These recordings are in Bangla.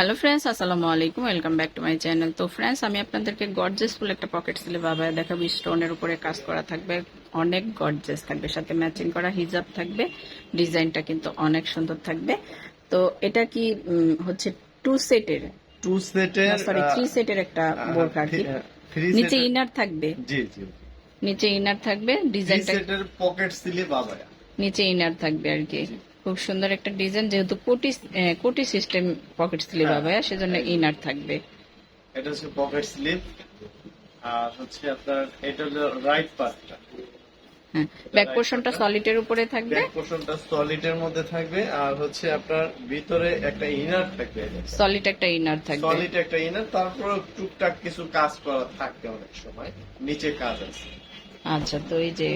হ্যালো ফ্রেন্ডস আসসালামু আলাইকুম welcome back to my channel তো ফ্রেন্ডস আমি আপনাদেরকে গর্জেস ফুল একটা পকেট সিলে বাবা দেখাবো। স্টোনের উপরে কাজ করা থাকবে। অনেক গর্জেস থাকবে। সাথে ম্যাচিং করা হিজাব থাকবে। ডিজাইনটা কিন্তু অনেক সুন্দর থাকবে। তো এটা কি হচ্ছে টু সেটের টু সেটের সরি থ্রি সেটের একটা বোরকা আর কি। নিচে ইনার থাকবে। জি জি নিচে ইনার থাকবে। ডিজাইনটা সেটের পকেট সিলে বাবায়া নিচে ইনার থাকবে আর কি। খুব সুন্দর একটা ডিজাইন যেহেতু crore crore system pocket sleeve হবে সেজন্য ইনার থাকবে। এটা হচ্ছে পকেট স্লিপ আর হচ্ছে আপনার এটা হলো রাইট পার্টটা হ্যাঁ ব্যাক পোর্শনটা সলিডের উপরে থাকবে। ব্যাক পোর্শনটা সলিডের মধ্যে থাকবে আর হচ্ছে আপনার ভিতরে একটা ইনার থাকবে সলিড একটা ইনার থাকবে। সলিড একটা ইনার তারপর টুকটাক কিছু কাজ করা থাকবে অনেক সময় নিচে কাজ আছে। আচ্ছা তো এই যে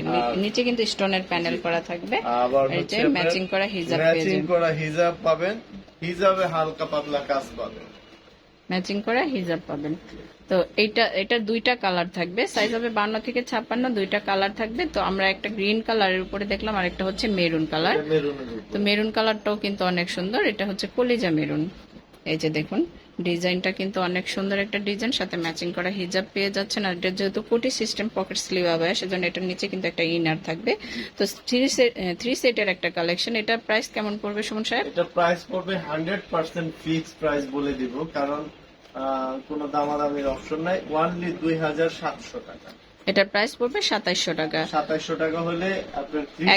নিচে কিন্তু স্টোনের প্যানেল করা থাকবে। আবার এই হচ্ছে যে ম্যাচিং করা হিজাব ম্যাচিং করা হিজাব পাবেন। হিজাবে হালকা পাতলা কাজ পাবেন। ম্যাচিং করা হিজাব পাবেন। তো এইটা এটা দুইটা কালার থাকবে। সাইজ হবে বান্ন থেকে ছাপ্পান্ন দুইটা কালার থাকবে। তো আমরা একটা গ্রিন কালারের উপরে দেখলাম আর একটা হচ্ছে মেরুন কালার। তো মেরুন কালারটাও কিন্তু অনেক সুন্দর। এটা হচ্ছে কলিজা মেরুন। এই যে দেখুন ডিজাইনটা কিন্তু অনেক সুন্দর একটা ডিজাইন, সাথে ম্যাচিং করা হিজাব পেয়ে যাচ্ছেন। আর এটা যেহেতু কোটি সিস্টেম, পকেট স্লিভ হবে, সেজন্য এটার নিচে কিন্তু একটা ইনার থাকবে। তো থ্রি সেট থ্রি সেটের একটা কালেকশন। এটা প্রাইস কেমন পড়বে সুমন সাহেব? এটা প্রাইস পড়বে হান্ড্রেড পার্সেন্ট ফিক্স প্রাইস বলে দিব, কারণ কোনো দামাদামির অপশন নাই। ওয়ানলি দুই হাজার সাতশো টাকা। এটার প্রাইস পড়বে সাতাইশশো টাকা। সাতাইশশো টাকা হলে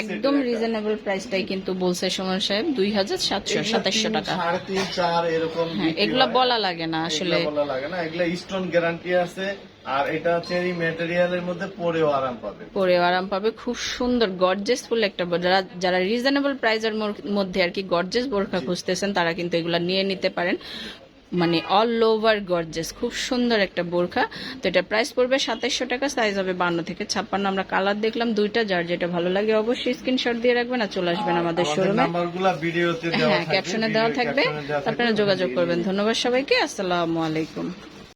একদম রিজনেবল প্রাইসটাই কিন্তু বলছে সুমন সাহেব দুই হাজার সাতশো সাতাইশশো টাকা। সাড়ে তিন চার এরকম হ্যাঁ এগুলা বলা লাগে না আসলে। বলা লাগে না এগুলা স্টোন গ্যারান্টি আছে আর এটা চেরি ম্যাটেরিয়ালের মধ্যে পরেও আরাম পাবে। পরেও আরাম পাবে খুব সুন্দর গর্জেস ফুল একটা যারা যারা রিজনেবল প্রাইজের মধ্যে আর কি গর্জেস বোরখা খুঁজতেছেন তারা কিন্তু এগুলা নিয়ে নিতে পারেন। মানে অল ওভার গর্জেস খুব সুন্দর একটা বোরখা। তো এটা প্রাইস পড়বে সাতাইশশো টাকা সাইজ হবে বান্ন থেকে ছাপ্পান্ন। আমরা কালার দেখলাম দুইটা যার যেটা ভালো লাগে অবশ্যই স্ক্রিনশট দিয়ে রাখবেন আর চলে আসবেন আমাদের শোরুমে হ্যাঁ ক্যাপশনে দেওয়া থাকবে, আপনারা যোগাযোগ করবেন। ধন্যবাদ সবাইকে আসসালামু আলাইকুম।